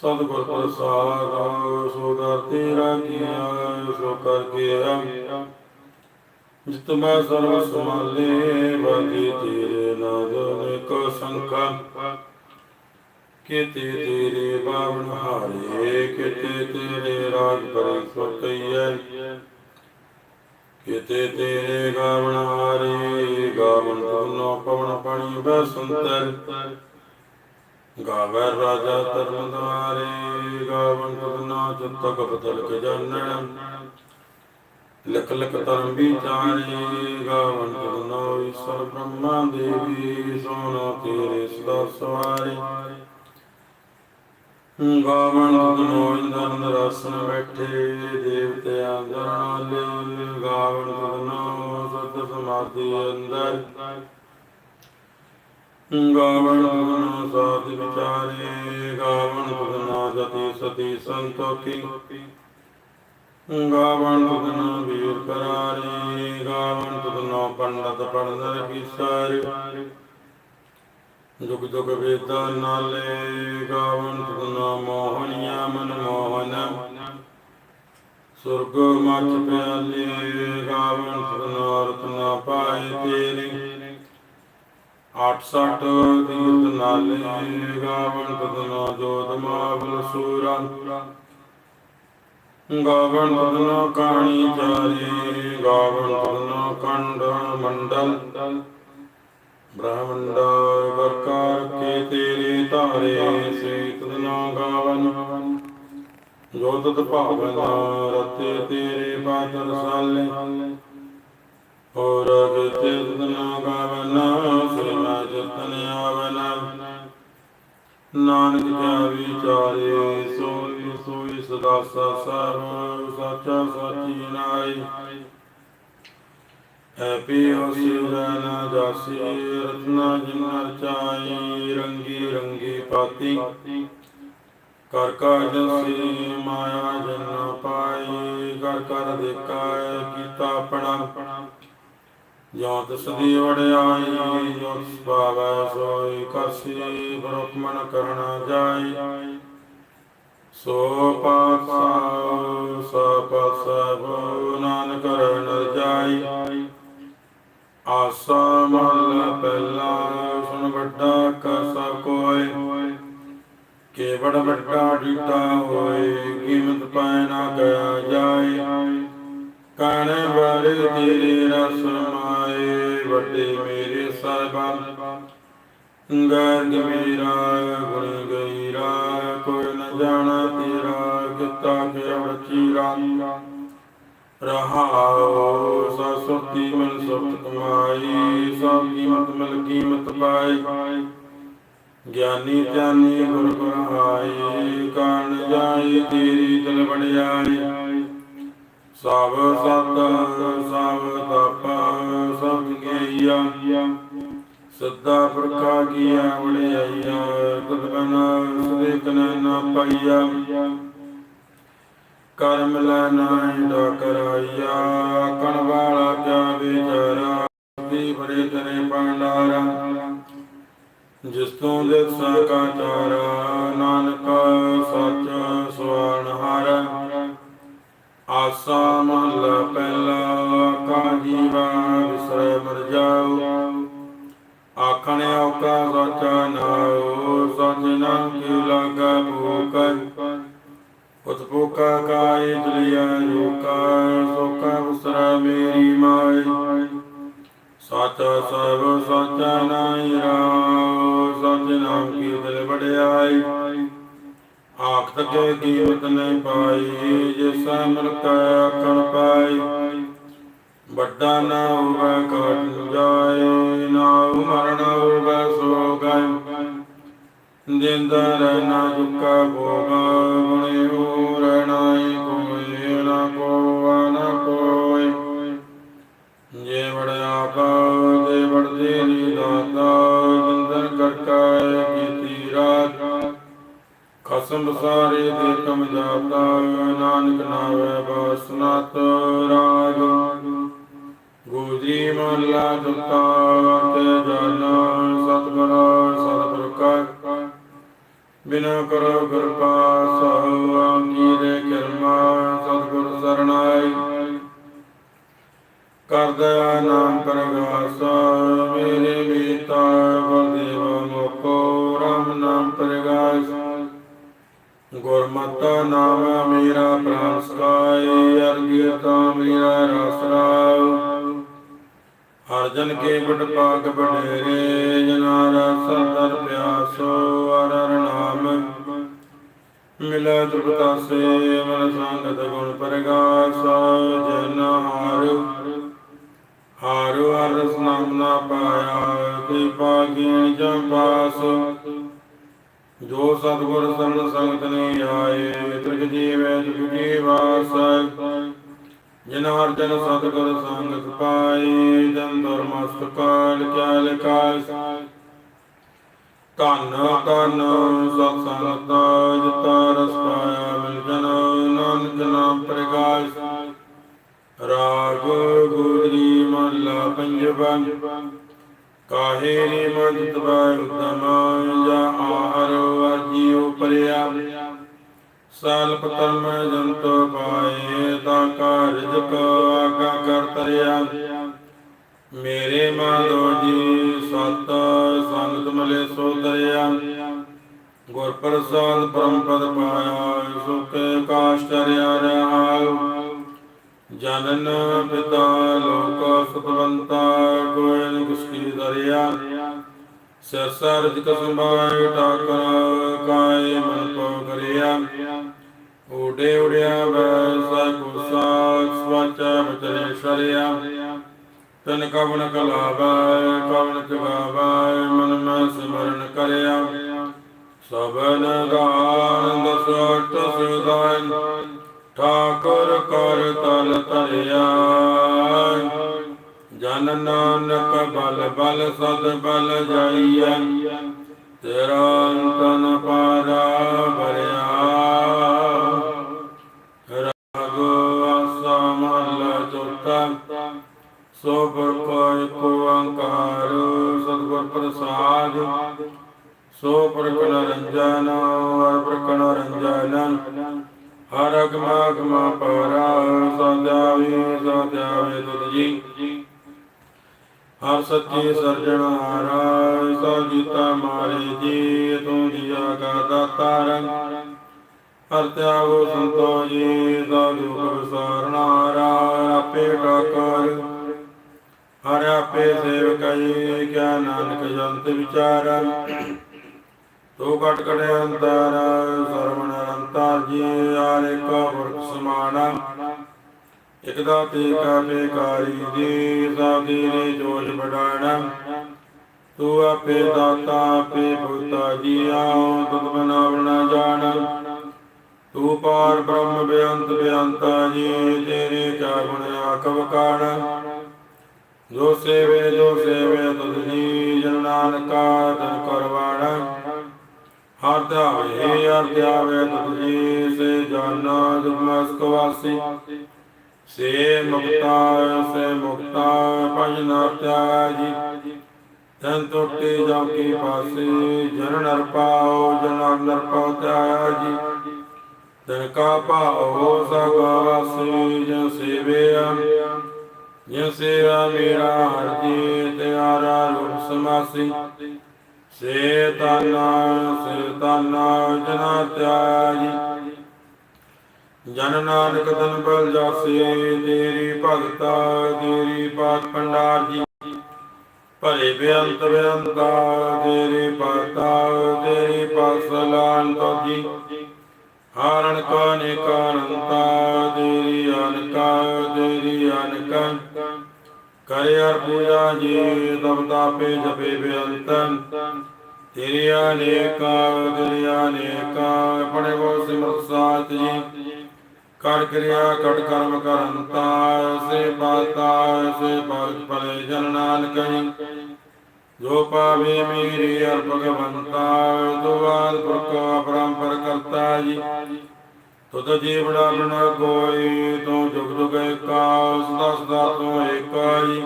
ਸਤਿਗੁਰ ਪ੍ਰਸਾਦ ਸੋ ਦਰ ਤੇਰਾ ਕੀਆ ਸੋ ਕਰ ਗਿਆ ਜਿਤ ਮੈਂ ਸਰਵ ਸਮਾਲੇ ਬਾਕੀ ਤੇਰੇ ਨਾਦ ਨੇ ਕੋ ਸੰਖਾ। ਕਿਤੇ ਤੇਰੇ ਬਾਵਨ ਹਾਰੇ, ਕਿਤੇ ਤੇਰੇ ਰਾਜ ਪਰੇ ਸੁਤਈਐ। ਕਿਤੇ ਤੇਰੇ ਗਾਵਨ ਹਾਰੇ, ਗਾਵਨ ਤੁਨੋ ਪਵਨ ਪਣੀ ਬਸੰਤਰ। ਗਾਵੈ ਰਾਜਾ ਧਰਮ ਦੁਆਰੇ ਗਾਵਨ ਤੁਨਾ ਚਿਤਕ ਬਦਲ ਕੇ ਜਾਣਨ ਲਖ ਲਖ ਧਰਮ ਵਿਚਾਰੇ ਗਾਵਨ ਤੁਨਾ ਈਸ਼ਰ ਬ੍ਰਹਮਾ ਦੇਵੀ, ਸੋਨਾ ਤੇਰੇ ਸਦਾ ਸਵਾਰੇ। ਗਾਵਨ ਤੁਨੋ ਇੰਦਰ ਨਰਾਸਨ ਬੈਠੇ ਦੇਵਤਿਆਂ ਦਰਨਾਲੇ ਗਾਵਨ ਤੁਨੋ ਸਤ ਸਮਾਧੀ ਅੰਦਰ। ਗਾਵਣ ਤੁਨਾ ਸਾਧ ਵਿਚਾਰੇ, ਗਾਵਣ ਤੁਨਾ ਜਤੀ ਸਤੀ ਸੰਤੋਖੀ। ਗਾਵਣ ਤੁਨਾ ਵੀਰ ਕਰਾਰੇ, ਗਾਵਣ ਤੁਨਾ ਪੰਡਤ ਪੜਨਰ ਵਿਸਾਰ ਜੁਗ ਜੁਗ ਵੇਦਾਂ ਨਾਲੇ, ਗਾਵਣ ਤੁਨਾ ਮੋਹਨੀਆ ਮਨ ਮੋਹਨ। ਸੁਰਗ ਮਚ ਪਿਆਲੇ, ਗਾਵਣ ਤੁਨਾ ਰਤਨਾ ਪਾਏ ਤੇਰੇ। 68 ਤੀਰਥ ਨਾਲੇ, ਗਾਵਣ ਤਦਨਾ ਜੋਤ ਮਾਵਲ ਸੂਰਾ। ਗਾਵਣ ਤਦਨਾ ਕਾਣੀ ਚਾਰੇ, ਗਾਵਣ ਤਦਨਾ ਕੰਡ ਮੰਡਲ। ਬ੍ਰਹਮੰਡਾ ਵਰਕਾਰ ਕੇ ਤੇਰੇ ਧਾਰੇ ਸੇ ਤਦਨਾ ਗਾਵਨ ਜੋਤਤ ਭਾਵਨ ਰਤੇ ਤੇਰੇ ਬਾਦਰ ਸਾਲੇ। ਹੋਰ ਅਗਤੇ ਤਦਨਾ ਗਾਵਨ ਸ੍ਰੀਮਾ ਜਤਨ ਆਵਨ। ਨਾਨਕ ਕਿਆ ਵਿਚਾਰੇ, ਸੋਈ ਸੋਈ ਸਦਾ ਸਰਵ, ਸਾਚਾ ਸਾਚੀ ਨਾਈ ਐਪੀ ਹੋਸਿਰਨਾ ਜਾਸੀ, ਰਤਨਾ ਜਿਨ ਚਾਈ ਰੰਗੀ ਰੰਗੀ ਪਾਤੀ। ਕਰ ਕਾਜ ਸੀ ਮਾਇਆ ਜਨ ਪਾਈ, ਕਰ ਕਰ ਦੇਖਾਏ ਕੀਤਾ ਆਪਣਾ। ਜੋ ਤਿਸ ਦੀ ਜੋ ਤਿਸ ਸੋਈ, ਕਰਸੀ ਬਰੁਕਮਨ ਕਰਣਾ ਜਾਈ। ਸੋ ਪਾਸਾ ਸਾ ਪਾਸਾ ਨਾਨਕ ਕਰਨ ਜਾਈ। ਆਸਾ ਮਹਲਾ ਪਹਿਲਾ, ਸੁਣ ਵੱਡਾ ਕਸਾ ਕੋਇ। ਕੇਵੜ ਵੱਡਾ ਡੀਟਾ ਹੋਏ ਕੀਮਤ ਪਾਇ ਨਾ ਗਿਆ ਜਾਏ ਕਣ ਵਾਲੇ ਤੇਰੇ ਰਸ ਵੱਡੇ ਮੇਰੇ ਸਾਹਿਬਾਂ ਗਰਗ ਮੇਰਾ ਗੁਣ ਗਈਰਾ ਕੋਈ ਨ ਜਾਣਾ ਤੇਰਾ ਕਿਤਾ ਕਿਵੜ ਚੀਰਾ ਰਹਾਉ ਸਸੁਤੀ ਮਨ ਸੁਤ ਕਮਾਈ, ਸਭ ਕੀਮਤ ਮਿਲ ਕੀਮਤ ਪਾਈ। ਗਿਆਨੀ ਜਾਨੀ ਗੁਰ ਗੁਰ ਆਏ ਕਾਣ ਜਾਈ ਤੇਰੀ ਤਲ ਵਡਿਆਈ। ਸਭ ਸਤ ਸਭ ਤਪ ਸਭ ਗਈਆ ਸਦਾ ਪ੍ਰਕਾ ਕੀਆ ਵਡਿਆਈਆ ਤਦ ਬਨਾ ਸਦੇ ਕਨ ਨਾ ਪਾਈਆ। ਕਰਮ ਲੈ ਨਾਹੀ ਡਾ ਕਰਾਈਆ ਕਣ ਵਾਲਾ ਕਿਆ ਵਿਚਾਰਾ ਦੀ ਬੜੇ ਤਰੇ ਭੰਡਾਰਾ। ਜਿਸ ਤੋਂ ਦੇ ਕਾ ਚਾਰਾ, ਨਾਨਕ ਸੱਚ ਸੁਆਣ ਹਾਰਾ। ਆਸਾ ਮਹਲਾ ਪਹਿਲਾ ਕਾ ਜੀਵਾ ਵਿਸਰੈ ਮਰ ਜਾਉ ਆਖਣ ਔਕਾ ਸਚਾ ਨਾਉ, ਸਚ ਨਾਮ ਕੀ ਲਾਗਾ ਭੂਕ ਉਤ ਭੂਕਾ ਕਾਇ ਤੁਲਿਆ ਲੋਕਾ ਸੋਕਾ ਵਿਸਰੈ ਮੇਰੀ ਮਾਈ। ਸਚ ਸਭ ਸਚ ਨਾਈ ਰਾਉ, ਸਚ ਨਾਮ ਕੀ ਦਿਲ ਵਡਿਆਈ। ਆਖ ਕੇ ਕੀਮਤ ਨਹੀਂ ਪਾਈ, ਜਿਸ ਮਲਕ ਆਖਣ ਪਾਈ। ਵੱਡਾ ਨਾ ਹੋਵੇ, ਘਟ ਜਾਏ, ਨਾ ਮਰਨ ਹੋਵੇ ਸੋ ਗਏ ਜਿੰਦਾ ਰਹਿਣਾ ਦੁੱਖਾ ਭੋਗਾ ਗੁਣੇ ਹੋ ਰਹਿਣਾ ਈ ਕੋਈ, ਨਾ ਕੋਆ, ਨਾ ਕੋਈ। ਜੇ ਵੜਿਆ ਕਾ ਜੇ ਵੜਦੇ ਨੀ ਦਾਤਾ ਜਿੰਦਰ ਕਰਕਾਏ ਖਸਮ ਸਾਰੇ ਦੇ ਕਮ ਨਾਨਕ ਨਾਵੇ ਬਸਨਤ ਰਾਗ। ਗੋਜੀ ਮਹਲਾ ਦੁਤਾ, ਤੇ ਜਨ ਸਤਿਗੁਰ ਸਤਿਗੁਰ ਕਾ ਬਿਨਾ ਕਰੋ ਕਿਰਪਾ ਸੋ ਕੀਰੇ ਕਿਰਮਾ, ਸਤਿਗੁਰ ਸਰਣਾਈ। ਕਰ ਨਾਮ ਪ੍ਰਗਾਸ, ਮੇਰੇ ਗੁਰਮਤਿ ਨਾਮ ਮੇਰਾ ਪ੍ਰਾਨ ਸਕਾਏ ਅਰਗਿਤਾ ਮੇਰਾ ਰਸ ਰਾਉ ਹਰ ਕੇ ਬੜ ਪਾਗ ਬਡੇਰੇ ਜਨਾਰ ਸਦਰ ਪਿਆਸੋ ਅਰ ਨਾਮ। ਮਿਲੈ ਦੁਪਤਾ ਸੇ ਮਨ ਸੰਗਤ ਗੁਣ ਪ੍ਰਗਾਸ, ਜਨ ਹਾਰ। ਹਾਰ ਹਰ ਰਸ ਨਾਮ ਨਾ ਪਾਇਆ, ਕਿਰਪਾ ਕੀਣ ਜਮ ਪਾਸ। ਜੋ ਸਤਿਗੁਰ ਸਰਣ ਸੰਗਤ ਨੇ ਆਏ, ਤ੍ਰਿਗ ਜੀਵੈ ਤੁਝ ਜੀਵਾਸ। ਜਿਨ ਹਰ ਜਨ ਸਤਿਗੁਰ ਸੰਗਤ ਪਾਈ ਜਨ ਦੁਰਮਸਤ ਕਾਲ ਕਿਆ ਲਿਖਾਸ ਧੰਨ ਧੰਨ ਸਤ ਸੰਗਤ ਜਿਤਾ ਰਸ ਪਾਇਆ ਮਿਲ ਜਨ, ਨਾਨਕ ਨਾਮ ਪ੍ਰਗਾਸ ਰਾਗ ਗੁਰੀ ਮਹਲਾ ਪੰਜਵਾ। ਕਾਹੇ ਰੇ ਮਦਤ ਬਾਇ ਜਾ ਆਹਰ ਵਾਜੀ ਉਪਰਿਆ। ਸਾਲ ਪਤਮ ਜੰਤ ਪਾਏ ਤਾ ਕਾਰਜ ਆਗਾ ਕਰ ਤਰਿਆ। ਮੇਰੇ ਮਾਧੋ ਜੀ ਸਤ ਸੰਗਤ ਮਲੇ ਸੋ ਦਰਿਆ। ਗੁਰ ਪ੍ਰਸਾਦ ਪਰਮ ਪਦ ਪਾਇਆ, ਸੁਖ ਕਾਸ਼ਟਰਿਆ ਰਹਾਉ ਜਨਨ ਪਿਤਾ ਲੋਕ ਸੁਤਵੰਤਾ ਗੋਇਨ ਕੁਸਕੀ ਦਰਿਆ। ਸਿਰ ਸਰਜ ਕਸਮਾਇ ਟਾਕਰ ਕਾਇ ਮਨ ਕੋ ਕਰਿਆ। ਊਡੇ ਉੜਿਆ ਵੈਸਾ ਕੁਸਾ ਸਵਚ ਬਚਰੇ ਸ਼ਰਿਆ। ਤਨ ਕਵਨ ਕਲਾਵੈ, ਕਵਨ ਚਗਾਵੈ ਮਨ ਮੈਂ ਸਿਮਰਨ ਕਰਿਆ। ਸਬਨ ਗਾਨ ਦਸ ਸੁਦਾਨ ਠਾਕੁਰ ਕਰ ਤਲ ਤਰਿਆ ਜਨ ਨਾਨਕ ਬਲ ਬਲ ਸਦ ਬਲ ਜਾਈਐ। ਤੇਰਾ ਅੰਤ ਪਾਰਾ ਭਰਿਆ। ਰਾਗ ਆਸਾ ਮਹਲਾ ਚੌਥਾ। ਸੋ ਗੁਰ ਕੋ ਏਕ ਓੰਕਾਰ ਸਤਿਗੁਰ ਪ੍ਰਸਾਦ। ਸੋ ਪ੍ਰਕਣ ਰੰਜਨ, ਹਰ ਪ੍ਰਕਣ ਰੰਜਨ। ਹਰ ਅਗਮਾ ਅਗਮਾ ਪਰਾ ਸਦਿਆਵੀ ਸਦਿਆਵੀ ਤੁਧ ਜੀ। ਹਰ ਸੱਚੀ ਸਰਜਣਹਾਰਾ ਸੋ ਜੀਤਾ ਮਾਰੇ ਜੀ, ਤੂੰ ਜੀਆ ਕਾ ਦਾਤਾਰ ਹਰ ਤਿਆਗੋ ਸੰਤੋ ਜੀ ਸੋ ਦੁਖ ਵਿਸਾਰਣਹਾਰਾ ਆਪੇ ਟਾਕਰ ਹਰ ਆਪੇ ਸੇਵ ਸੇਵਕਈ ਕਿਆ ਨਾਨਕ ਜੰਤ ਵਿਚਾਰ ਤੋ ਕਟ ਕਟੇ ਅੰਤਰ, ਸਰਵਣ ਅੰਤਰ, ਜੀ ਆਰੇ ਕਾ ਵਰਕ ਸਮਾਨਾ। ਇਕ ਤੇ ਕਾ ਬੇਕਾਰੀ ਜੀ ਸਾਦੀ ਰੇ ਜੋਸ਼ ਬੜਾਣਾ ਤੂੰ ਆਪੇ ਦਾਤਾ, ਆਪੇ ਪੁੱਤਾ ਜੀਆ ਤੁਧ ਬਨਾਵਣਾ ਜਾਣ। ਤੂੰ ਪਾਰ ਬ੍ਰਹਮ ਬੇਅੰਤ ਬੇਅੰਤਾ, ਜੀ ਤੇਰੇ ਕਿਆ ਗੁਣ ਆਖਵ ਕਾਣ। ਜੋ ਸੇਵੇ ਜੋ ਸੇਵੇ ਤੁਧ ਜੀ ਜਨ ਨਾਨਕਾ, ਤਨ ਕਰਵਾਣਾ। ਹਰ ਧਿਆਵੇ ਹਰ ਸੇ ਜਾਨਾ ਦੁਮਸਕ ਵਾਸੀ। ਸੇ ਮੁਕਤਾ ਸੇ ਮੁਕਤਾ, ਪੰਜ ਨਾਤਿਆ ਤਨ ਟੁੱਟੇ ਜਾ। ਕੇ ਪਾਸੇ, ਜਨ ਨਰ ਪਾਉ ਜਨ ਨਰ ਪਾਉ ਧਿਆਇਆ ਤਨ ਕਾ ਭਾਉ ਸਗਵਾਸੀ ਜਨ ਸੇਵਿਆ। ਜਿਨ ਸੇਵਾ ਮੇਰਾ ਹਰ ਜੀ ਤਿਆਰਾ ਰੂਪ ਸਮਾਸੀ। ਸੇ ਤਨ ਸੇ ਤਨ ਜਨਾ ਧਿਆਇਆ ਜਨ ਨਾਨਕ ਤਨ ਬਲ ਜਾਸੇ, ਤੇਰੀ ਭਗਤਾ, ਤੇਰੀ ਪਾਤ ਭੰਡਾਰ ਜੀ। ਭਲੇ ਬੇਅੰਤ ਬੇਅੰਤਾ, ਤੇਰੀ ਭਗਤਾ, ਤੇਰੀ ਪਾਸਲਾਨ ਤੋਜੀ ਹਾਰਣ ਕਾ ਨਿਕਾਰੰਤਾ ਤੇਰੀ ਅਨਕਾ ਤੇਰੀ ਅਨਕਾ। ਕਰੇ ਅਰ ਪੂਜਾ ਜੀ, ਤਬ ਤਾਪੇ ਜਪੇ ਬੇਅੰਤਨ ਤੇਰੀ ਅਨੇਕਾ ਤੇਰੀ ਅਨੇਕਾ ਆਪਣੇ ਕੋ ਸਿਮਰਤ ਸਾਥ ਜੀ। ਕਰ ਕਿਰਿਆ ਕਟ ਕਰਮ ਕਰੰਤਾ ਸੇ ਬਾਤਾ ਸੇ ਬਾਤ ਭਲੇ ਜਨ ਨਾਨਕ ਜੋ। ਪਾਵੇ ਮੇਰੀ ਅਰ ਭਗਵੰਤਾ ਦੁਆਦ ਪੁਰਖ ਅਪਰੰਪਰ ਕਰਤਾ ਜੀ। ਤੁਧ ਜੀਵੜਾ ਬਣਾ ਕੋਈ ਤੂੰ ਜੁਗ ਜੁਗ ਏਕਾ ਸਦਾ ਸਦਾ ਤੂੰ ਏਕਾ ਜੀ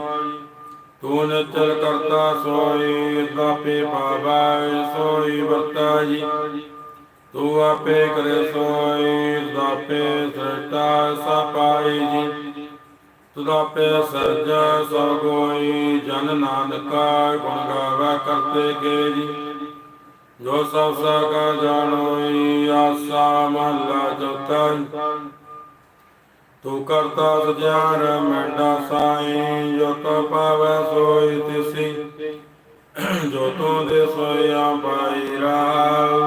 ਤੂੰ ਨਿਚਲ ਕਰਤਾ ਸੋਈ, ਦਾਪੇ ਪਾਵੈ ਸੋਈ ਵਰਤਾ ਜੀ ਤੂੰ ਆਪੇ ਕਰੇ ਸੋਈ, ਦਾਪੇ ਸ੍ਰੇਸ਼ਟਾ ਸਪਾਈ ਜੀ ਤੁਧ ਆਪੇ ਸਰਜ ਸਭ ਕੋਈ ਜਨ ਨਾਨਕਾ ਗੁਣ ਗਾਵੇ ਕਰਤੇ ਕੇ ਜੀ ਜੋ ਸਭ ਸਗਾ ਜਾਣੋਈ ਆਸਾ ਮਹਲਾ ਚੌਥਾ ਤੂੰ ਕਰਤਾ ਸਜਿਆਰ ਮੈਂਡਾ ਸਾਈ, ਜੋ ਤੋ ਪਾਵੈ ਸੋਈ ਤਿਸੀ। ਜੋ ਤੂੰ ਦੇ ਸੋਇਆ ਪਾਈ ਰਾਵ।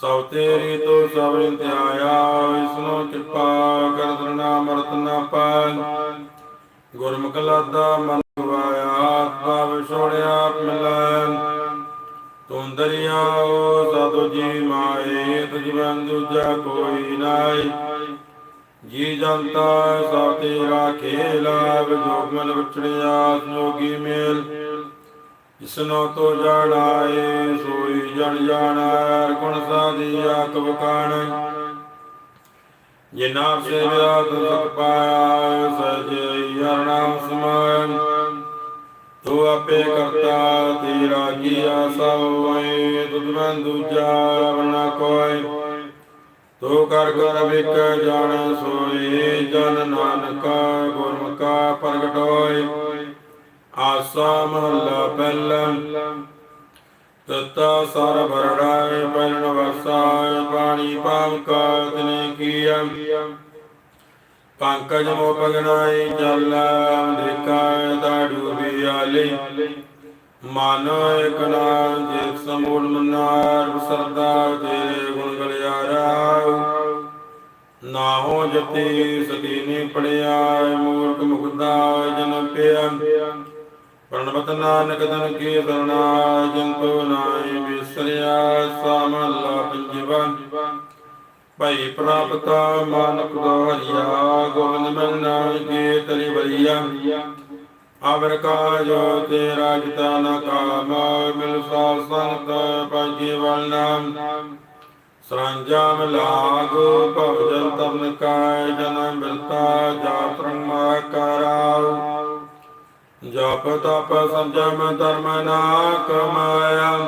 ਸਭ ਤੇਰੀ ਤੂੰ ਸਭ ਧਿਆਇਆ ਇਸਨੂੰ ਕਿਰਪਾ ਕਰ ਦਰਨਾ ਮਰਤ ਨਾ ਪਾਲ ਗੁਰਮੁਖ ਲਾਦਾ ਮਨ ਗਵਾਇਆ ਭਾਵ ਛੋੜਿਆ ਮਿਲੈ। ਤੂੰ ਦਰਿਆਓ ਜੀ ਮਾਏ ਤੁਝ ਬੰਦ ਦੂਜਾ ਕੋਈ ਨਾਈ ਜੀ ਜਨਤਾ ਸਭ ਤੇਰਾ ਖੇਲਾ ਵਿਜੋਗ ਮਨ ਵਿਚੜਿਆ ਜੋਗੀ ਮੇਲ। ਜਿਸਨੋ ਤੋ ਜਾਣਾਏ ਸੋਈ ਜਣ ਜਾਣਾ, ਗੁਣ ਸਾਧੀ ਆਕ ਬਕਾਣ ਜੇ ਨਾਮ ਸੇਵਿਆ ਤਨ ਪਾਇਆ ਸਜੇ ਹਰ ਨਾਮ ਸਮਾਨ। ਤੂੰ ਆਪੇ ਕਰਤਾ ਤੇਰਾ ਕੀਆ ਸਭ ਹੋਏ ਤੁਧ ਦੂਜਾ ਬਣਾ ਕੋਈ ਤੂੰ ਕਰ ਕਰ ਵਿਕ ਜਾਣ ਸੋਏ, ਜਨ ਨਾਨਕਾ ਗੁਰਮੁਖਾ ਪ੍ਰਗਟ ਹੋਏ। ਆਸਾ ਮਹੱਲਾ ਪਹਿਲਾ, ਤਤਾ ਸਰ ਭਰੜਾਏ ਪੈਣ ਵਸਾਏ ਪਾਣੀ ਪਾਵਕਾ ਤਨੇ ਕੀਆ। ਪੰਕਜ ਮੋ ਪਗਨਾਈ ਜਲ ਦੇਖਾਏ ਦਾ ਡੂਬੀ ਆਲੇ ਮਨ ਇਕ ਨਾਮ ਜੇ ਸਮੂਲ ਮਨਾਰ ਸਰਦਾ ਤੇਰੇ ਗੁਣ ਗਲਿਆਰਾ। ਨਾ ਹੋ ਜਤੀ ਸਤੀ ਨੇ ਪੜਿਆ ਮੂਰਖ ਮੁਕਦਾ ਜਨ ਪਿਆ। ਪ੍ਰਣਵਤ ਨਾਨਕ ਤਨ ਕੀ ਸਰਣਾ ਜੰਤੋ ਨਾਈ ਵਿਸਰਿਆ ਸਮਲਾ ਪੰਜਵਾ। ਭਈ ਪ੍ਰਾਪਤ ਮਾਨਕ ਦੋਹਰੀਆ ਗੋਬਿੰਦ ਮੰਨਾ ਕੇ ਤਰੀ ਬਲੀਆ ਅਵਰ ਕਾਜੋ ਤੇਰਾ ਜਿਤਾ ਨ ਕਾਮ, ਮਿਲ ਸਾ ਸੰਤ ਪਾਜੀ ਵਲ ਨਾਮ। ਸਰੰਜਾਮ ਲਾਗੋ ਭਵ ਜਨ ਤਰਨ ਕਾਇ ਜਨਮ ਬਿਰਤਾ ਜਾਤ ਰੰਮਾ ਕਰਾਉ। ਜਪ ਤਪ ਸੰਜਮ ਧਰਮ ਨਾ ਕਮਾਇਆ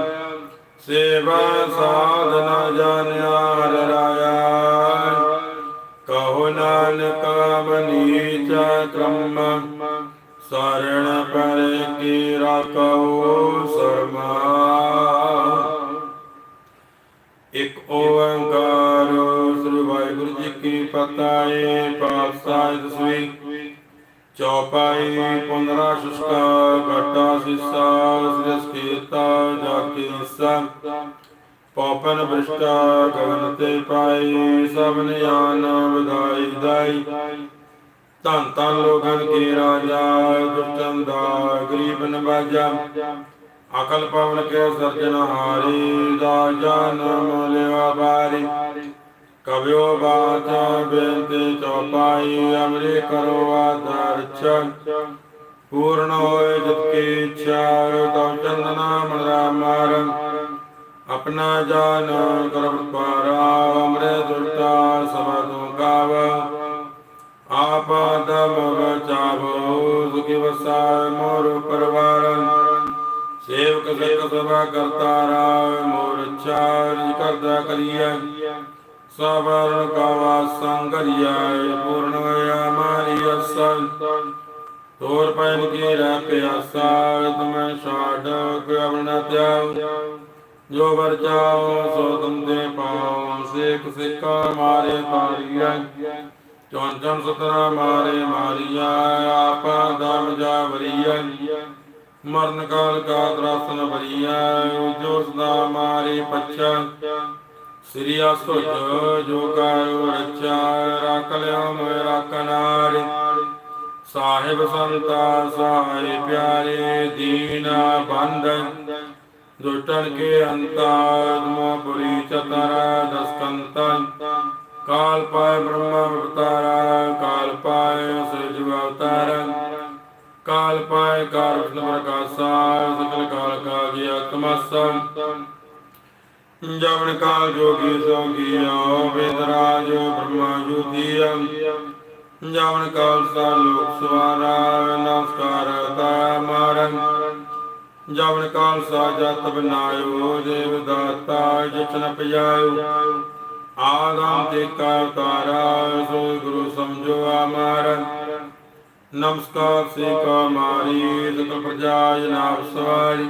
ਸੇਵਾ ਸਾਧਨਾ ਜਾਣਿਆ ਹਰਿ ਕਹੋ ਨਾਨਕ ਮਨੀਚ ਕ੍ਰਮ ਸਰਣ ਪਰ ਕੀ ਰਾਖੋ ਸਰਮਾ। ਇਕ ਓੰਕਾਰ ਸ੍ਰੀ ਵਾਹਿਗੁਰੂ ਜੀ ਕੀ ਫਤਿਹ, ਪਾਤਸ਼ਾਹ ਦਸਵੀਂ ਚੌਪਾਈ ਪੁਨਰਾ ਸ਼ੁਸ਼ਕਾ, ਘਟਾ, ਸਿਸਾ, ਸ੍ਰੀ ਸਕੀਤਾ ਜਾ ਕੇ ਹਿੱਸਾ ਪੌਪਨ ਬ੍ਰਿਸ਼ਟਾ ਗਗਨ ਤੇ ਪਾਈ ਸਭ ਨਿਆਨ ਵਿਦਾਈ ਦਾਈ। ਧੰਨ ਧੰਨ ਲੋਕਨ ਕੀ ਰਾਜਾ, ਦੁਸ਼ਟਨ ਦਾ ਗਰੀਬ ਨਵਾਜਾ। ਅਕਲ ਪਵਨ ਕੇ ਸਰਜਨਹਾਰੀ ਦਾ ਜਨਮ ਲਿਆ ਬਾਰੀ। ਕਬਿਓ ਬਾਤ ਬੇਨਤੀ ਚੌਪਾਈ, ਅਮਰੀ ਕਰੋ ਆਦਰ ਚੰ ਪੂਰਨ ਹੋਏ ਜਤ ਕੀ ਇੱਛਾ ਤਉ ਚੰਦਨਾ ਮਨਰਾ ਮਾਰ। ਆਪਣਾ ਜਾਨ ਕਰਬ ਪਾਰਾ ਅਮਰੇ ਦੁਰਤਾ ਸਬਦੁ ਗਾਵ। ਆਪ ਦਮ ਬਚਾਵੋ, ਸੁਖੀ ਵਸਾਇ ਮੋਰ ਪਰਵਾਰ। ਸੇਵਕ ਸਿੱਖ ਸਭਾ ਕਰਤਾ ਰਾਮ, ਮੋਰ ਚਾਰ ਕਰਦਾ ਕਰੀਐ। ਸਵਰਨ ਕਵਾ ਸੰਗਰਿਆ ਪੂਰਨ ਹੋਇਆ ਮਾਰੀ ਅਸਲ ਤੋਰ ਪੈਨ ਕੀ ਰਹਿ ਪਿਆਸਾ ਤੁਮੈ ਛਾੜ ਕੋਈ ਆਪਣਾ ਜੋ ਵਰ ਚਾਓ ਸੋ ਤੁਮ ਦੇ ਪਾਓ। ਸੇਖ ਸਿੱਕਾ ਮਾਰੇ ਤਾਰੀਐ ਚੌਨ ਚੌਨ ਸਤਰਾ ਮਾਰੇ ਮਾਰੀਆ ਆਪਾ ਦਮ ਜਾ ਵਰੀਐ ਮਰਨ ਕਾਲ ਕਾ ਦਰਸਨ ਭਰੀਐ। ਜੋ ਸਦਾ ਮਾਰੇ ਪਛਾ। ਸ੍ਰੀ ਅਸੁਜ ਜੋ ਕਾਇ ਰਚਾ। ਰਖ ਲਿਓ ਮੈਂ ਰਖਨਾਰੀ ਸਾਹਿਬ ਸੰਤਾ ਸਹਾਇ ਪਿਆਰੇ ਦੀਨਾ ਬੰਧਨ ਦੁਟਣ ਕੇ ਅੰਤਾ ਤੁਮਪੁਰੀ ਚਤਰ ਦਸਕੰਤਨ ਕਾਲ ਪਾਏ ਬ੍ਰਹਮਾ ਅਵਤਾਰਾ, ਕਾਲ ਪਾਏ ਸ੍ਰਿਜ ਅਵਤਾਰ। ਕਾਲ ਪਾਏ ਕਾਰ ਪ੍ਰਕਾਸ਼ਾ ਸਕਲ ਕਾਲ ਕਾਜੀ ਆਤਮਸੰ। ਜਵਨ ਕਾਲ ਜੋਗੀ ਸੋਗੀਆ ਵੇਦਰਾਜ ਬ੍ਰਹਮਾ ਜੋਤੀਆ ਜਵਨ ਕਾਲ ਸਾ ਲੋਕ ਸਵਾਰਾ ਨਮਸਕਾਰ ਤਾ ਮਾਰਨ। ਜਵਨ ਕਾਲ ਜਤ ਬਨਾਇਓ ਦੇਵ ਦਾਤਾ ਜਚਨ ਪਜਾਇਓ ਆਦਮ ਤੇ ਕਾ ਤਾਰਾ ਸੋ ਗੁਰੂ ਸਮਝੋ ਆਮਾਰ ਨਮਸਕਾਰ ਸੇ ਕਾ ਮਾਰੀ ਸਕ ਪ੍ਰਜਾ ਜਨਾਬ ਸਵਾਰੀ।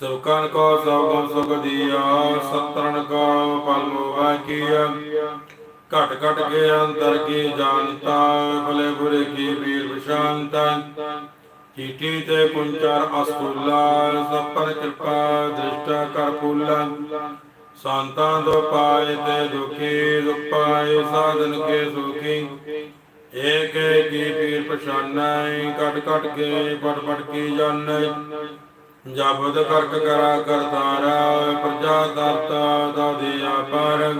ਸਭਕਨ ਕੋ ਸਭ ਗੁਣ ਸੁਖ ਦੀਆ ਸਤਰਨ ਕੋ ਪਲ ਮੋਵਾ ਘਟ ਘਟ ਕੇ ਅੰਤਰ ਕੀ ਜਾਣਤਾ, ਭਲੇ ਬੁਰੇ ਕੀ ਵੀਰ ਵਿਸ਼ਾਂਤਾ। ਚੀਟੀ ਤੇ ਕੁੰਚਰ ਅਸਕੂਲਾ ਸਭ ਪਰ ਕਿਰਪਾ ਦ੍ਰਿਸ਼ਟ ਕਰ ਫੂਲਾ। ਸੰਤਾਂ ਦੋ ਪਾਏ ਤੇ ਦੁਖੀ, ਦੁਖ ਪਾਏ ਸਾਧਨ ਕੇ ਸੁਖੀ। ਏਕ ਕੀ ਪੀਰ ਪਛਾਨੈ, ਘਟ ਕਟ ਕੇ ਪਟ ਪਟ ਕੀ ਜਾਣੈ। ਜਬਦ ਕਰਕ ਕਰਾ, ਕਰਤਾਰਾ, ਪ੍ਰਜਾ ਦਾਤਾ ਦਾ ਦੇ ਆਪਾਰ।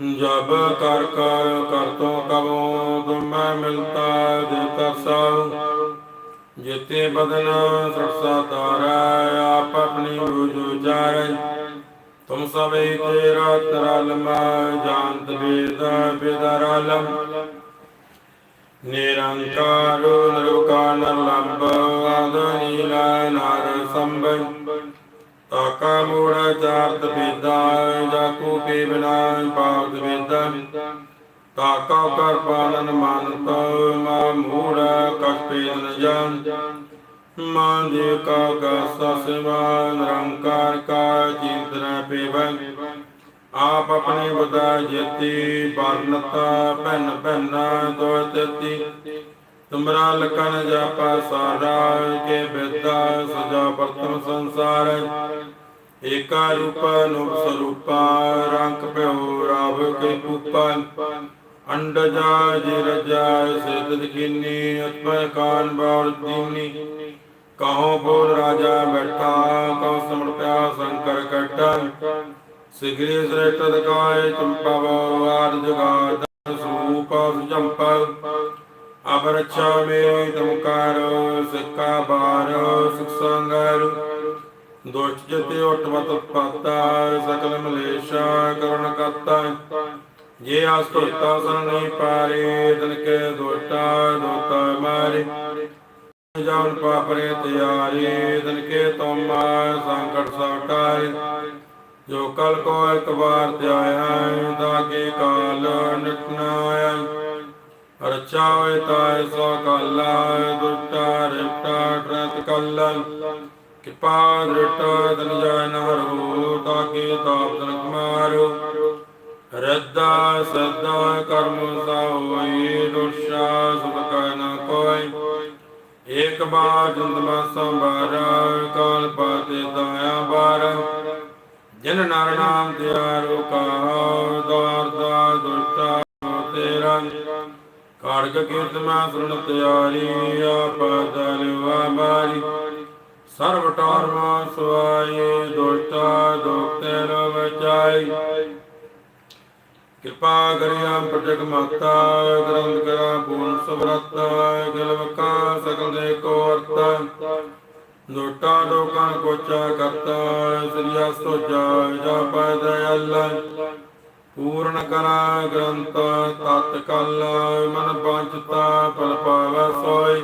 ਜਬ ਕਰ ਕਰ ਕਰ ਤੋ ਕਬੋ, ਤੁਮੈ ਮਿਲਤਾ ਦੇ ਤਰਸਾਉ ਜਿਤੇ ਬਦਨ ਸਰਸਾ ਤਾਰਾ ਆਪ ਆਪਣੀ ਬੂਝ ਜਾਰੈ ਤੁਮ ਸਭੇ ਤੇਰਾ ਤਰਲਮ ਜਾਣਤ ਵੇਦ ਬਿਦਰਲਮ ਨਿਰੰਕਾਰ ਨਿਰਵਕਾਰ ਨਿਰਲੰਭ ਆਦ ਨੀਲਾ ਨਾਰ ਸੰਭੰ। ਤਾਕਾ ਮੂੜ ਚਾਰਤ ਵੇਦਾ ਜਾਕੂ ਕੇ ਬਿਨਾ ਪਾਵਤ ਵੇਦਾ ਤਾਕਾ ਕਰ ਪਾਲਨ ਮੰਤ ਮਾ ਮੂੜ ਕਪੇ ਨ ਜਾਣ। ਮਾਂ ਦੇ ਕਾ ਗਾਸਾ ਸੇਵਾ, ਨਿਰੰਕਾਰ ਕਾ ਚਿੰਤਨ ਪੇਵੰ। ਆਪ ਆਪਣੀ ਬਦਾ ਜਤੀ ਬਰਨਤਾ ਭੈਨ ਭੈਨਾ ਦੋ ਤਤੀ ਤੁਮਰਾ ਲਕਨ ਜਾਪਾ ਸਾਰਾ ਕੇ ਬੇਦਾ ਸਜਾ ਪ੍ਰਤਮ ਸੰਸਾਰ। ਏਕਾ ਰੂਪ ਅਨੂਪ ਸਰੂਪਾ, ਰੰਗ ਪਿਓ ਰਾਵ ਕੇ ਕੂਪਾ। ਅੰਡਜਾ ਜਿਰਜਾ ਸਿਧ ਕਿਨੀ ਉਤਪੈ ਕਾਨ ਬਾਲ ਦੀਨੀ। ਕਹੋ ਬੋਲ ਰਾਜਾ ਬੈਠਾ, ਕਉ ਸਮੜ ਪਿਆ ਸੰਕਰ ਕਟਾ ਸਿਗਰੀ ਸ੍ਰੇਸ਼ਟ ਦਕਾਏ ਚੰਪਵ, ਆਦ ਜਗਾਦ ਸਰੂਪ ਜੰਪਾ ਅਬ ਮੇ ਤਮਕਾਰ ਸਿੱਕਾ ਬਾਰ ਸਿਖ ਦੁਸ਼ਟ ਜਤੇ ਉਟਵਤ ਪਾਤਾ ਸਕਲ ਮਲੇਸ਼ਾ ਕਰਣ ਕਰਤਾ। ਜੇ ਆਸ ਧੋਤਾ ਸਨ ਨਹੀਂ ਪਾਰੇ ਤਨ ਕੇ ਦੋਟਾ ਦੋਤਾ ਮਾਰੇ। ਜਾਨ ਪਾਪਰੇ ਤਿਆਰੇ ਤਨ ਕੇ ਤੁਮ ਸੰਕਟ ਸਟਾਰੇ ਜੋ ਕਲ ਕੋ ਇੱਕ ਵਾਰ ਧਿਆਇਆ ਦਾ ਕੇ ਕਾਲ ਨਿਟਨਾ ਰਚਾ ਹੋਏ ਤਾਇ ਸੋ ਕਾਲਾ ਦੁਟਾ ਰਿਟਾ ਟਰਤ ਕਲਨ। ਕਿਪਾ ਦ੍ਰਿਟਾ ਤਨ ਜਾਇ ਨਹਰੋ ਤਾਂ ਤਾਪ ਤਨ ਮਾਰੋ ਰੱਦਾ ਸਦਾ ਕਰਮ ਸਾ ਹੋਈ ਦੁਰਸ਼ਾ ਸੁਖ ਨ ਕੋਈ। ਏਕ ਬਾਰ ਜੰਦਮਾ ਸੰਭਾਰਾ ਕਾਲ ਪਾਤੇ ਦਾਇਆ ਬਾਰ। ਜਿਨ ਨਰ ਨਾਮ ਤਿਆਰੋ ਕਹਾ ਦਾਰ ਕਾਰਗ ਕੀਰਤ ਮੈਂ ਸੁਣ ਤਿਆਰੀ, ਆਪ ਦਲਵਾ ਮਾਰੀ ਸਰਬ ਟਾਰਮਾ ਸੁਆਈ, ਦੁਸ਼ਟਾ ਦੁਖਤੇ ਨ ਬਚਾਈ। ਕਿਰਪਾ ਕਰਿਆ ਪ੍ਰਜਗ ਮਾਤਾ, ਗ੍ਰੰਥ ਕਰਾ ਪੂਰਨ ਸਬਰਤ ਗਲਵਕਾ ਸਕਲ ਦੇ ਕੋ ਅਰਥ। ਲੋਟਾ ਲੋਕਾਂ ਕੋਚਾ ਕਰਤਾ, ਸ੍ਰੀ ਅਸਤੋਜਾ ਜਾ ਪੈ ਦਇਆਲ। ਪੂਰਨ ਕਰਾ ਗ੍ਰੰਥ, ਤਤ ਮਨ ਪੰਚਤਾ ਪਲ ਪਾਵੈ ਸੋਈ।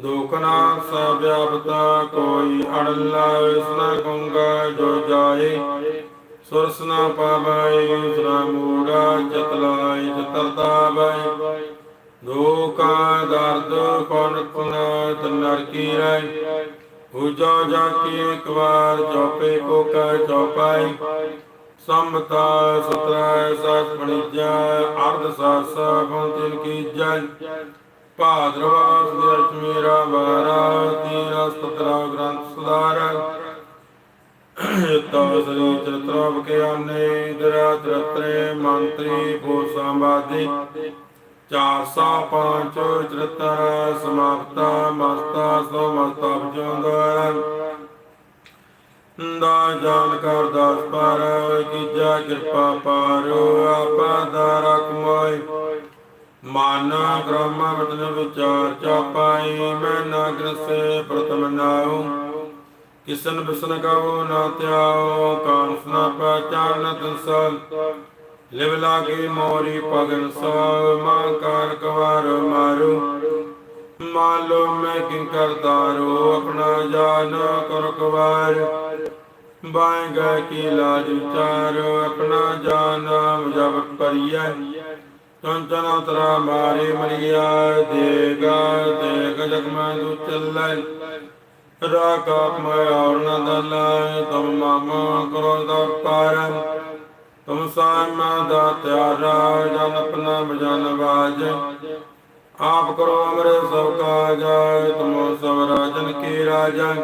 ਦੁਖ ਨਾ ਸਭ ਵਿਆਪਤਾ, ਕੋਈ ਅੜਲਾ ਇਸਨਾ ਗੁੰਗਾ ਜੋ ਜਾਏ। ਸੁਰਸ ਨਾ ਪਾਵੈ ਸੁਨਾ ਮੂੜਾ ਚਤ ਲਾਈ ਬੈ ਦੁਖਾ ਦਰਦ ਕੋਨ ਕੋਨ ਤਨਰ ਕੀ ਰੈ ਉਜਾ ਜਾ ਕੇ ਇੱਕ ਵਾਰ ਚੌਪੇ ਕੋ ਕੈ ਚੌਪਾਈ। ਸੰਮਤਾ ਸਤਰਾ ਸਾਸ ਬਣੀਜਾ ਅਰਧ ਸਾਸ ਗੁਣ ਕੀ ਜੈ ਭਾਦਰਵਾਸ ਦੇ ਮੇਰਾ ਵਾਰਾ ਤੀਰਾ ਸਤਰਾ ਗ੍ਰੰਥ ਸੁਧਾਰ। ਤਾ ਸ੍ਰੀ ਚਤਰਾ ਕੇ ਦਰਾ ਦਰਤਰੇ ਮੰਤਰੀ ਭੋ ਸੰਵਾਦੀ। 405 ਚਰਤਰ ਸਮਾਪਤਾ, ਮਸਤਾ, ਸੋ ਮਸਤਾ ਬਜੋਂਦਰ ਦਾ ਜਾਨ ਕਰ ਦਾਸ ਪਰ ਕੀਜਾ ਕਿਰਪਾ ਪਾਰੋ ਆਪਾ ਦਾ ਰਖ ਮਨ ਗ੍ਰਹਮ ਵਤਨ ਵਿਚਾਰ ਚਾਪਾਈ, ਮੈਂ ਨਾ ਗ੍ਰਸੇ ਪ੍ਰਤਮ ਨਾਉ। ਕਿਸਨ ਬਿਸਨ ਕਉ ਨਾ ਧਿਆਉ, ਕਾਨ ਸੁਨਾ ਪਹਿਚਾਨ ਤੰਸਲ ਲਿਵ ਲਾਗੇ ਮੋਰੀ ਪਗਨ ਸੋ ਮਾਂ ਕਾਰ ਕਵਾਰ ਮਾਰੂ। ਮੰਨ ਮੈਂ ਕਿੰਕਰ ਤਾਰੋ ਆਪਣਾ ਜਾਨ ਕਰ ਕਵਾਰ। ਬਾਏ ਗਾ ਕੀ ਲਾਜ ਵਿਚਾਰ, ਆਪਣਾ ਜਾਨ ਨਾਮ ਜਪਤ ਪਰਿਐ ਚੰਚਨ ਤਰਾ ਮਾਰੇ ਮਰੀਆ, ਦੇਗਾ, ਦੇਗ ਜਗ ਮੈਂ ਦੂ ਚੱਲੈ। ਰਾਗ ਮੈਂ ਔਰ ਨ ਦਲੈ, ਤੁਮ ਮਮ ਕਰੋ ਦਾ ਪਾਰ। ਤੁਮ ਸਾਮ ਦਾ ਤਿਆਰਾ ਜਨ ਆਪਣਾ ਬਜਨ ਬਾਜ ਆਪ ਕਰੋ ਅਮਰ ਸਭ ਕਾਜ, ਤੁਮ ਸਭ ਰਾਜਨ ਕੀ ਰਾਜਾ।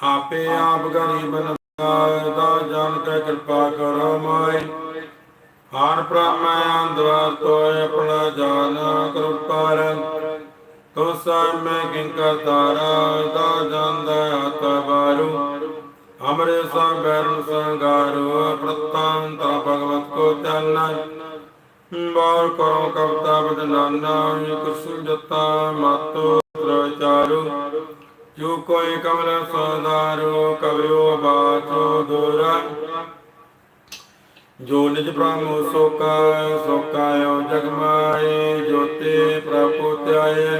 ਆਪੇ ਆਪ ਗਰੀਬ ਦਾ ਜਨ ਕੈ ਕਿਰਪਾ ਕਰੋ ਮਾਈ। ਹਰ ਪ੍ਰਮੈ ਅੰਦਵਾਰ ਤੋਇ ਆਪਣਾ ਜਾਨ ਕਰੋ ਪਾਰ ਤੋ ਮੈਂ ਕਿੰਕਰ ਤਾਰਾ ਦਾ ਜਾਂਦਾ ਹੱਥ ਬਾਰੂ ਅਮਰੇ ਸਾ ਬੈਰਨ ਸੰਗਾਰੋ, ਪ੍ਰਤੰਤਰ ਭਗਵਤ ਕੋ ਚਾਨੈ ਬਾਰ ਕਰੋ ਕਵਤਾ ਬਦਨਾਨਾ ਕੁਸੁ ਜਤਾ ਮਾਤੋ ਪ੍ਰਚਾਰੂ ਜੋ ਕੋਈ ਕਮਲ ਸਦਾਰੋ ਕਵਿਓ ਬਾਤੋ ਦੁਰਾ। ਜੋ ਨਿਜ ਬ੍ਰਹਮ ਸੋਕਾ ਸੋਕਾਇਓ ਜਗ ਜੋਤੇ ਪ੍ਰਭੂ ਧਿਆਏ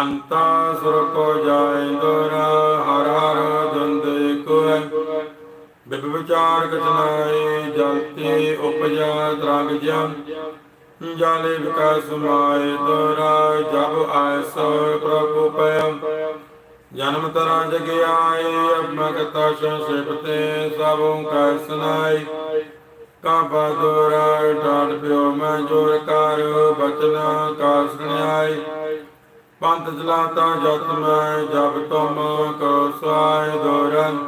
ਅੰਤਾ ਸੁਰ ਕੋ ਜਾਏ ਦੋਰਾ, ਹਰ ਹਰ ਦੰਦ ਕੋਇ ਬਿਬ ਵਿਚਾਰ ਕਚਨਾਏ ਜਲਤੇ ਉਪਜਾ ਤਰੰਗ ਜਮ ਜਾਲੇ ਵਿਕਾਸ ਮਾਏ ਦੋਰਾ, ਜਬ ਆਇਸ ਪ੍ਰਭੂ ਪਇਮ ਜਨਮ ਤਰਾ ਜਗ ਆਏ ਅਬਮਗਤਾ ਸੰਸਿਪਤੇ ਸਭੋਂ ਕੈ ਸੁਨਾਈ ਕਾ ਬਦੋਰਾ ਡਾਟ ਪਿਓ ਮੈਂ ਜੋਰ ਕਰ, ਬਚਨਾ ਕਾ ਸੁਣਾਈ ਪੰਥ ਜਲਾਤਾ ਜਤ ਮੈਂ, ਜਬ ਤੁਮ ਕੋ ਸਵਾਇ ਦੋਰਨ।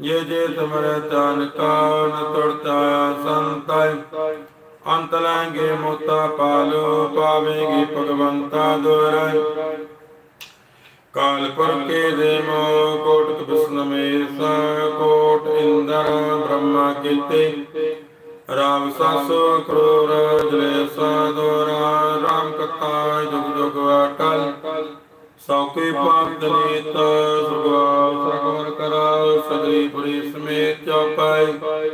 ਜੇ ਜੇ ਤੁਮਰੇ ਤਨ ਕਾ ਨ ਤੁਰਤਾ ਸੰਤੈ ਅੰਤ ਲੈਂਗੇ ਮੋਤਾ ਪਾਲੋ, ਪਾਵੇਗੀ ਭਗਵੰਤਾ ਦੋਰਨ ਕਾਲ ਪਰਕੇ ਦੇ ਮੋ ਕੋਟ ਕ੍ਰਿਸ਼ਨ ਮੇਸ ਕੋਟ ਇੰਦਰ ਬ੍ਰਹਮਾ ਕੀਤੇ। ਰਾਮ ਸਾਸੋ ਕਰੋਰ ਜਲੇ ਸਾਦੋਰਾ ਰਾਮ ਕਥਾ ਜੁਗ ਜੁਗ ਅਟਲ। ਸੌਕੇ ਪਾਪ ਦਨੀਤ ਸੁਗਾ ਸਰਗਵਰ ਕਰਾ ਸਗਰੀ ਪੁਰੀ ਸਮੇਤ ਚਾਪਾਈ।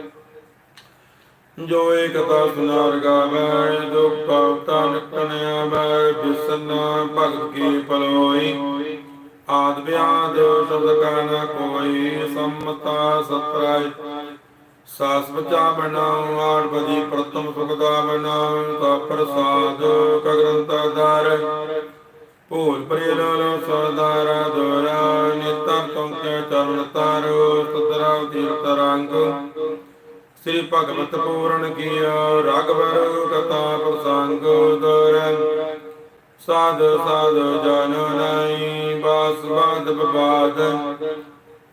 ਜੋ ਏਕ ਕਥਾ ਸੁਨਾਰ ਗਾਵੇ ਦੁਖ ਪਾਵਤਾ ਨਿਕਣ ਆਵੇ ਬਿਸਨ ਭਗਤ ਕੀ ਪਲੋਈ ਆਦ ਵਿਆਦ ਸ਼ਬਦ ਕਾ ਨ ਕੋਈ ਸੰਮਤਾ ਸਤਰਾਇ ਸਾਸ ਬਚਾ ਬਣਾਉ, ਆੜ ਬਦੀ ਪ੍ਰਤਮ ਸੁਖਦਾ ਬਣਾਉ, ਤਾ ਪ੍ਰਸਾਦ ਕਗਰੰਤ ਆਧਾਰ। ਭੂਲ ਪ੍ਰਿਯ ਲਾਲ ਦੋਰਾ ਨਿਤਰ ਤੁਮ ਕੇ ਚਰਨ ਤਾਰੋ ਸਤਰਾ ਤੀਰਥ ਰੰਗ ਸ੍ਰੀ ਭਗਵਤ ਪੂਰਨ ਕੀਆ ਰਾਗਵਰ ਕਥਾ ਪ੍ਰਸੰਗ ਦੋਰਾ ਸਾਧ ਸਾਧ ਜਨ ਨਹੀਂ, ਬਾਸ ਬਾਦ ਬਬਾਦ।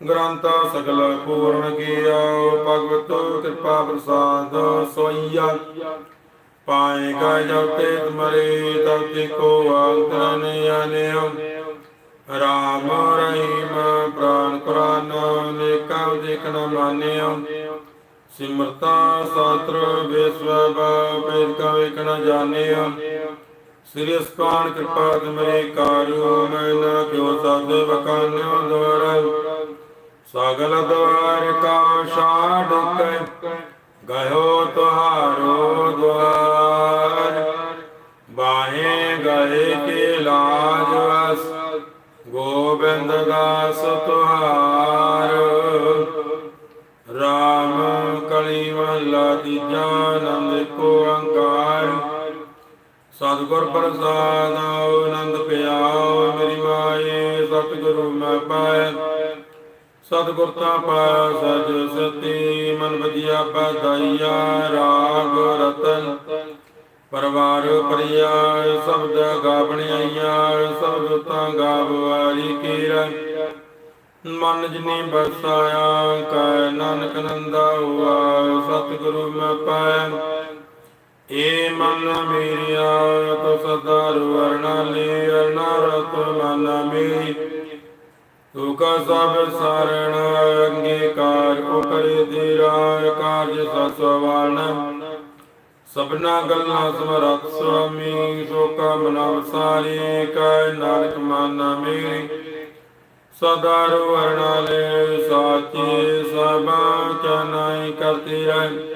ਗ੍ਰੰਥ ਸਗਲ ਪੂਰਨ ਕੀਆ ਭਗਵਤ ਕਿਰਪਾ ਪ੍ਰਸਾਦ ਸੋਈਆ। ਪਾਏਗਾ ਜਬ ਤੇ ਤੁਮਰੇ ਤਬ ਤੇ ਕੋ ਆਤਨ ਆਨਿਓ। ਰਾਮ ਰਹੀਮ, ਪ੍ਰਾਨ ਕੁਰਾਨ, ਨੇਕਾਂ ਦੇਖਣਾ ਮਾਨਿਓ। ਸਿਮਰਤਾ ਸਾਤਰ ਬੇਸਵਬ ਪੇਦ ਕਾ ਵੇਖਣਾ ਜਾਣਿਓ। ਸ੍ਰੀ ਅਸਕਾਨ ਕਿਰਪਾ ਤੁਮਰੇ ਕਾਰੂ ਮੈਂ ਕਿਉ ਸਾਦੇ ਵਕਾਨਿਓ ਦੋਰ ਸਗਲ ਦਵਾਰ ਕਾ ਛਾੜ ਗਇਓ ਤੁਹਾਰੋ ਦਵਾਰ। ਬਾਹੇ ਗਏ ਕੇ ਲਾਜ ਵਸ, ਗੋਬਿੰਦ ਦਾਸ ਤੁਹਾਰ। ਰਾਮ ਕਲੀ ਮਹਲਾ ਤੀਜਾ ਆਨੰਦ ਕੋ ਅੰਕਾਰ ਸਤਿਗੁਰ ਪ੍ਰਸਾਦ ਆਨੰਦ ਪਿਆਓ ਮੇਰੀ ਮਾਏ ਸਤਿਗੁਰੂ ਮੈਂ ਪਾਇਆ ਸਤਿਗੁਰ ਤਾਂ ਪਾਇਆ ਸਜ ਸਤੀ ਮਨ ਵਧੀਆ ਬਧਾਈਆ ਰਾਗ ਰਤਨ। ਪਰਵਾਰ ਪਰਿਆ ਸ਼ਬਦ ਗਾਵਣੀਆਂ ਸ਼ਬਦ ਤਾਂ ਗਾਵਾਰੀ ਕੀਰ ਮਨ ਜਿਨੀ ਬਸਾਇਆ ਕੈ ਨਾਨਕ ਨੰਦਾ ਹੁਆ, ਸਤਿਗੁਰੂ ਮੈਂ ਪਾਇ ਏ ਮਨ ਮੇਰਿਆ ਤੋ ਸਦਾ ਰਵਰਣਾ ਲੈ ਅਰਣਾ ਮਨ ਮੇਰੀ। ਤੂ ਕਾ ਸਭ ਸਾਰਣ ਅੰਗੀਕਾਰ ਕੋ ਕਰੇ ਤੇਰਾ ਕਾਰਜ ਸਸਵਾਨ ਸਭਨਾ ਗੱਲਾਂ ਸਮਰੱਥ ਸੁਆਮੀ ਸੋ ਕਾ ਮਨਾ ਵਸਾਰੀ, ਕੈ ਨਾਨਕ ਮਨ ਮੇਰੀ। ਸਦਾ ਰਵਰਣਾ ਲੈ ਸਾਚੀ ਸਭਾ ਚਨਾਈ ਕਰਤੀ ਰਹਿ।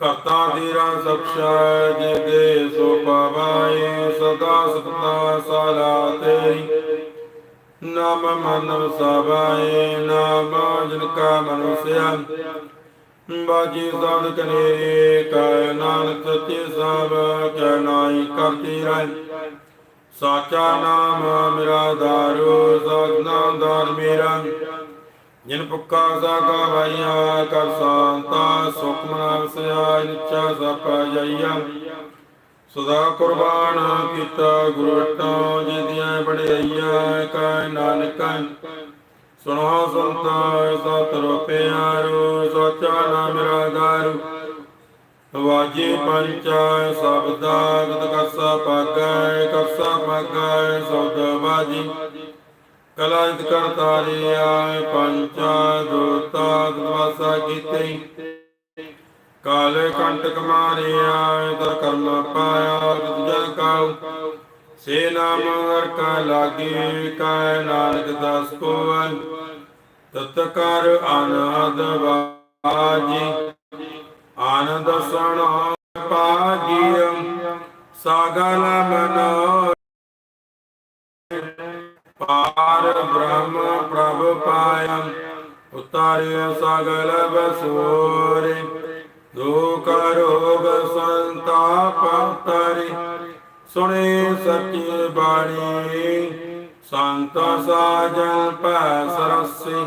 ਕਰਤਾ ਤੇਰਾ ਸਖਸ਼ਾ ਜਿਦੇ ਸੋ ਪਾਵਾਏ ਸਦਾ ਸਤਤਾ ਸਾਲਾ ਤੇਰੀ ਨਾਮ ਮਨ ਵਸਾਵਾਏ ਨਾਮ ਜਿਨ ਕਾ ਮਨੁਸਿਆ ਬਾਜੀ ਸਬਦ ਕਨੇ ਕੈ ਨਾਨਕ ਸੱਚੇ ਸਭ ਕੈ ਨਾਈ ਕਰਤੀ ਰਹਿ ਸਾਚਾ ਨਾਮ ਮੇਰਾ ਦਾਰੂ ਸਤਨਾ ਦਾਰ ਮੇਰਾ। ਜਿਨ ਪੁੱਕਾ ਸਾਗਾ ਵਾਈਆ ਕਰ ਸੰਤਾ, ਸੁਖ ਮਨ ਵਸਿਆ ਨਿਚਾ ਸਪ ਜਾਈਆ। ਸਦਾ ਕੁਰਬਾਨ ਕੀਤਾ, ਗੁਰੂ ਵਟਾਂ ਜਿਦੀਆਂ ਬੜਾਈਆ ਕੈ ਨਾਨਕ, ਸੁਣੋ ਸੰਤ, ਸਤ ਰੁਪਿਆਰੋ ਸੋਚਾ ਨਾ ਮੇਰਾ ਦਾਰੂ। ਵਾਜੇ ਪੰਚਾ, ਸਬਦਾ ਗਤ ਕਸਾ ਪਾਗੈ ਕਸਾ ਪਾਗੈ ਸਬਦ ਵਾਜੀ। ਕਲਾਇਤ ਕਰਤਾਰੇ ਆਏ ਪੰਚਾ ਦੋਤਾ ਦਵਾਸਾ ਕੀਤੇ। ਕਾਲੇ ਕੰਟਕ ਮਾਰੇ ਆਏ ਕਰਮ ਪਾਇਆ ਤਿਤ ਕਾਉ। ਸੇ ਨਾਮ ਹਰ ਕਾ ਲਾਗੇ ਕੈ ਨਾਨਕ ਦਸ ਕੋਇ ਤਤ ਕਰ ਅਨਹਦ ਬਾਜੀ। ਆਨੰਦ ਸਣ ਪਾਗਿਯ ਸਾਗਲ ਮਨੋ ਉਤਾਰਿਆ ਸਗਲ ਬਸੋਰੇ, ਦੁਖ ਰੋਗ ਸੰਤਾਪ ਤਰੇ ਸੁਣੇ ਸੱਚੀ ਬਾਣੀ, ਸੰਤ ਸਾਜਨ ਭੈ ਸਰਸੇ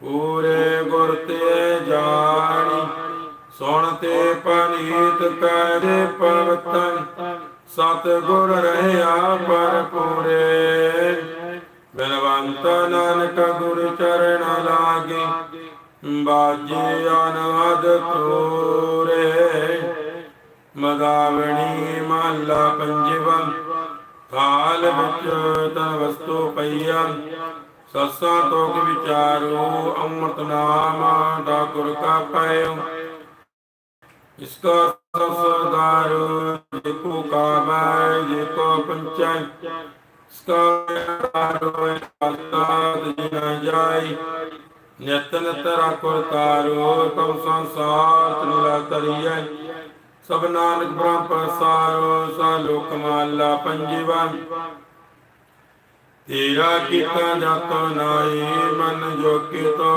ਪੂਰੇ ਗੁਰ ਤੇ ਜਾਣੀ। ਸੁਣ ਤੇ ਪਨੀਤ ਕਰੇ ਪਵਤਨ ਸਤ ਗੁਰ ਰਹਿਆ ਪਰ ਪੂਰੇ ਬਲਵੰਤ ਨਾਨਕ ਗੁਰ ਚਰਨ ਲਾ ਬਾਜੇ ਅਨਹਦ ਤੋਰੇ। ਮਗਾਵਣੀ ਮਹਲਾ ਪੰਜਵਾ। ਥਾਲ ਵਿੱਚ ਤਨ ਵਸਤੂ ਪਈਆ। ਸੱਸਾ ਤੋਕ ਵਿਚਾਰੋ ਅੰਮ੍ਰਿਤ ਨਾਮ ਦਾ ਗੁਰ ਕਾ ਪਾਇਓ ਇਸਕਾ ਸਸਦਾਰੂ ਜਿਕੋ ਕਾਮੈ ਜਿਕੋ ਪੰਚੈ। ਇਸਕਾ ਦਾਰੂ ਅਲਤਾ ਜਿਨ ਜਾਈ। ਨਿਤ ਨਿਤ ਰਾਖੋ ਤਾਰੋ ਤਮ ਸੰਸਾਰ ਤ੍ਰਿਲਾ ਤਰੀਐ ਸਭ ਨਾਨਕ ਬ੍ਰਹਮ ਪ੍ਰਸਾਰੋ ਸਾ ਲੋਕ ਮਾਲਾ ਪੰਜੀਵਾ। ਤੇਰਾ ਕੀਤਾ ਜਤ ਨਾਈ ਮਨ ਜੋ ਕੀਤੋ